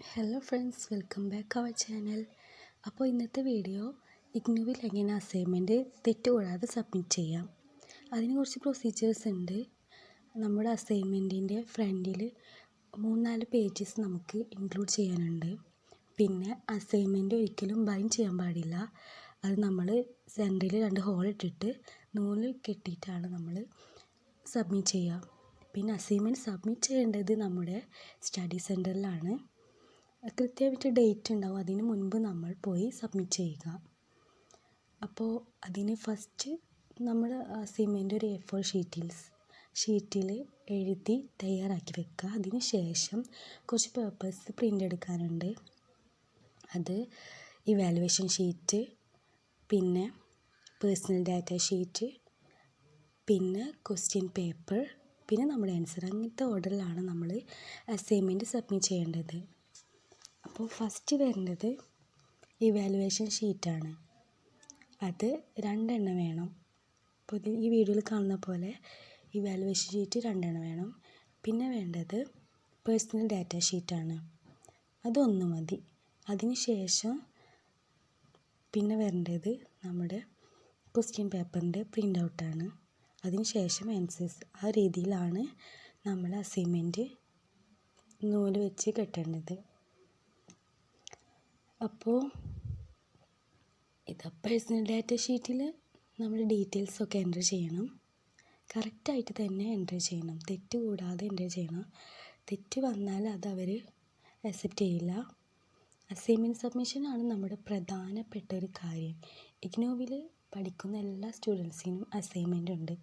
Hello friends welcome back our channel അപ്പോൾ ഇന്നത്തെ video ഇഗ്നുവിൽ എങ്ങനെ അസൈൻമെന്റ് തെറ്റുകൂടാതെ സബ്മിറ്റ് ചെയ്യാം. അതിന് കുറച്ച് പ്രൊസീജിയേഴ്സ് ഉണ്ട്. നമ്മുടെ അസൈൻമെന്റിന്റെ ഫ്രണ്ടിൽ മൂന്നാൽ പേജസ് നമുക്ക് ഇൻക്ലൂഡ് ചെയ്യാനുണ്ട്. പിന്നെ അസൈൻമെന്റ് ഒരിക്കലും ബൈൻഡ് ചെയ്യാൻ പാടില്ല. അത് നമ്മൾ സെന്ററിൽ രണ്ട് ഹോൾ ഇട്ടിട്ട് നൂൽ കെട്ടിയിട്ടാണ് നമ്മൾ സബ്മിറ്റ് ചെയ്യുക പിന്നെ അസൈൻമെന്റ് സബ്മിറ്റ് ചെയ്യേണ്ടത് നമ്മുടെ സ്റ്റഡി സെന്ററിലാണ് കൃത്യമായിട്ട് ഡേറ്റ് ഉണ്ടാവും. അതിന് മുൻപ് നമ്മൾ പോയി സബ്മിറ്റ് ചെയ്യുക. അപ്പോൾ അതിന് ഫസ്റ്റ് നമ്മൾ സിമെന്റ് ഒരു എ ഫോർ ഷീറ്റിൽ ഷീറ്റിൽ എഴുതി തയ്യാറാക്കി വെക്കുക. അതിന് ശേഷം കുറച്ച് പേപ്പേഴ്സ് പ്രിന്റ് എടുക്കാനുണ്ട്. അത് ഇവാലുവേഷൻ ഷീറ്റ് പിന്നെ പേഴ്സണൽ ഡാറ്റ ഷീറ്റ് പിന്നെ ക്വസ്റ്റ്യൻ പേപ്പർ പിന്നെ നമ്മുടെ ആൻസർ അങ്ങനത്തെ ഓർഡറിലാണ് നമ്മൾ അസൈൻമെന്റ് സബ്മിറ്റ് ചെയ്യേണ്ടത്. അപ്പോൾ ഫസ്റ്റ് വരേണ്ടത് ഇവാലുവേഷൻ ഷീറ്റാണ് അത് രണ്ടെണ്ണം വേണം. അപ്പോൾ ഈ വീഡിയോയിൽ കാണുന്ന പോലെ ഇവാലുവേഷൻ ഷീറ്റ് രണ്ടെണ്ണം വേണം. പിന്നെ വേണ്ടത് പേഴ്സണൽ ഡാറ്റ ഷീറ്റാണ് അതൊന്ന് മതി. അതിന് ശേഷം പിന്നെ വരേണ്ടത് നമ്മുടെ ക്വസ്റ്റ്യൻ പേപ്പറിന്റെ പ്രിന്റ് ഔട്ടാണ് അതിന് ശേഷം ആൻസേഴ്സ് ആ രീതിയിലാണ് നമ്മൾ അസൈൻമെന്റ് നൂൽ വെച്ച് കെട്ടേണ്ടത്. അപ്പോൾ ഇത് പേഴ്സണൽ ഡാറ്റ ഷീറ്റിൽ നമ്മൾ ഡീറ്റെയിൽസൊക്കെ എന്റർ ചെയ്യണം. കറക്റ്റായിട്ട് തന്നെ എന്റർ ചെയ്യണം. തെറ്റ് കൂടാതെ എന്റർ ചെയ്യണം. തെറ്റ് വന്നാൽ അത് അവർ അക്സെപ്റ്റ് ചെയ്യില്ല. അസൈൻമെന്റ് സബ്മിഷനാണ് നമ്മുടെ പ്രധാനപ്പെട്ട ഒരു കാര്യം. ഇഗ്നോവിൽ പഠിക്കുന്ന എല്ലാ സ്റ്റുഡൻസിനും അസൈൻമെന്റ് ഉണ്ട്.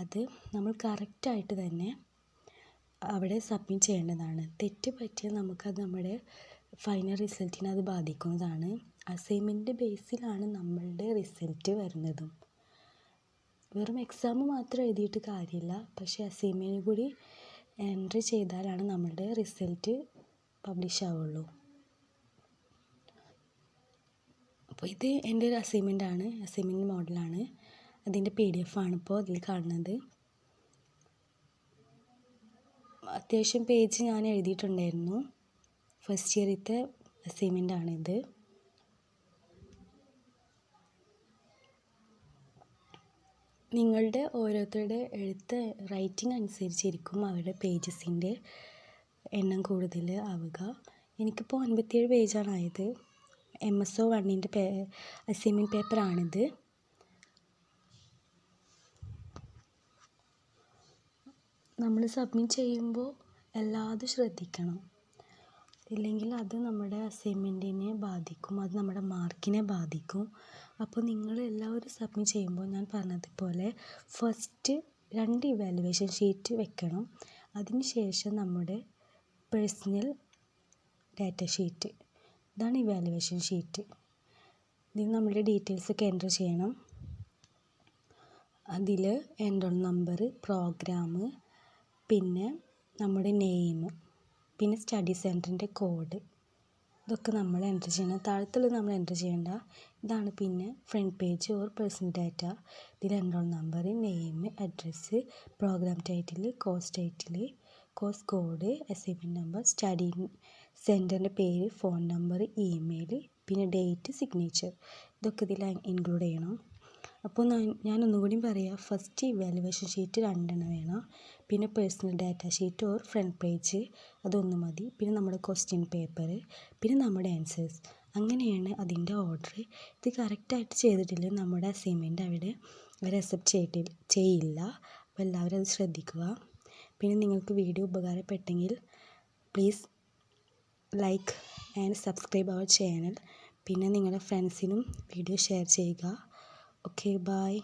അത് നമ്മൾ കറക്റ്റായിട്ട് തന്നെ അവിടെ സബ്മിറ്റ് ചെയ്യേണ്ടതാണ്. തെറ്റ് പറ്റിയാൽ നമുക്കത് നമ്മുടെ ഫൈനൽ റിസൾട്ടിനെ അത് ബാധിക്കുന്നതാണ്. അസൈൻമെന്റ് ബേസിലാണ് നമ്മളുടെ റിസൾട്ട് വരുന്നതും. വെറും എക്സാം മാത്രം എഴുതിയിട്ട് കാര്യമില്ല. പക്ഷേ അസൈൻമെന്റ് കൂടി എൻട്രി ചെയ്താലാണ് നമ്മളുടെ റിസൾട്ട് പബ്ലിഷ് ആവുള്ളൂ. അപ്പോൾ ഇത് എന്റെ ഒരു അസൈൻമെന്റ് ആണ്. അസൈൻമെന്റ് മോഡലാണ് അതിന്റെ പി ഡി എഫ് ആണ് ഇപ്പോൾ അതിൽ കാണുന്നത്. അത്യാവശ്യം പേജ് ഞാൻ എഴുതിയിട്ടുണ്ടായിരുന്നു. ഫസ്റ്റ് ഇയറിലത്തെ അസൈൻമെന്റ് ആണിത് നിങ്ങളുടെ ഓരോരുത്തരുടെ എഴുത്ത് റൈറ്റിംഗ് അനുസരിച്ചിരിക്കും അവരുടെ പേജസിന്റെ എണ്ണം കൂടുതൽ ആവുക. എനിക്കിപ്പോൾ അൻപത്തിയേഴ് പേജാണ് ആയത്. എം എസ് ഒ വണ്ണിന്റെ പേ അസൈൻമെന്റ് പേപ്പറാണിത് നമ്മൾ സബ്മിറ്റ് ചെയ്യുമ്പോൾ എല്ലാതും ശ്രദ്ധിക്കണം. ഇല്ലെങ്കിൽ അത് നമ്മുടെ അസൈൻമെന്റിനെ ബാധിക്കും അത് നമ്മുടെ മാർക്കിനെ ബാധിക്കും. അപ്പോൾ നിങ്ങൾ എല്ലാവരും സബ്മിറ്റ് ചെയ്യുമ്പോൾ ഞാൻ പറഞ്ഞതുപോലെ ഫസ്റ്റ് രണ്ട് ഇവാലുവേഷൻ ഷീറ്റ് വെക്കണം. അതിന് ശേഷം നമ്മുടെ പേഴ്സണൽ ഡാറ്റ ഷീറ്റ് ഇതാണ് ഇവാലുവേഷൻ ഷീറ്റ് ഇതിൽ നമ്മുടെ ഡീറ്റെയിൽസൊക്കെ എന്റർ ചെയ്യണം. അതിൽ എൻറോൾ നമ്പർ പ്രോഗ്രാം പിന്നെ നമ്മുടെ നെയിം പിന്നെ സ്റ്റഡി സെന്ററിന്റെ കോഡ്. ഇതൊക്കെ നമ്മൾ എന്റർ ചെയ്യണം. താഴത്തുള്ളത് നമ്മൾ എന്റർ ചെയ്യേണ്ട ഇതാണ് പിന്നെ front page or personal data. ഇതിൽ enrol number name address programme title course title course code assignment number study സെന്ററിന്റെ പേര് ഫോൺ നമ്പർ ഇമെയിൽ പിന്നെ ഡേറ്റ് സിഗ്നേച്ചർ. ഇതൊക്കെ ഇതിൽ ഇൻക്ലൂഡ് ചെയ്യണം. അപ്പോൾ ഞാൻ ഒന്നുകൂടി പറയാം. ഫസ്റ്റ് ഇവാലുവേഷൻ ഷീറ്റ് രണ്ടെണ്ണം വേണം. പിന്നെ personal data sheet or front page അതൊന്ന് മതി. പിന്നെ നമ്മുടെ ക്വസ്റ്റ്യൻ പേപ്പർ പിന്നെ നമ്മുടെ ആൻസേഴ്സ് അങ്ങനെയാണ് അതിന്റെ ഓർഡർ ഇത് കറക്റ്റായിട്ട് ചെയ്തിട്ടില്ല. നമ്മുടെ അസൈൻമെന്റ് അവിടെ അവർ അക്സെപ്റ്റ് ചെയ്തിട്ട് ചെയ്യില്ല. അപ്പോൾ എല്ലാവരും അത് ശ്രദ്ധിക്കുക. പിന്നെ നിങ്ങൾക്ക് video ഉപകാരപ്പെട്ടെങ്കിൽ please like and subscribe our channel പിന്നെ നിങ്ങളുടെ ഫ്രണ്ട്സിനും വീഡിയോ ഷെയർ ചെയ്യുക. Okay, bye.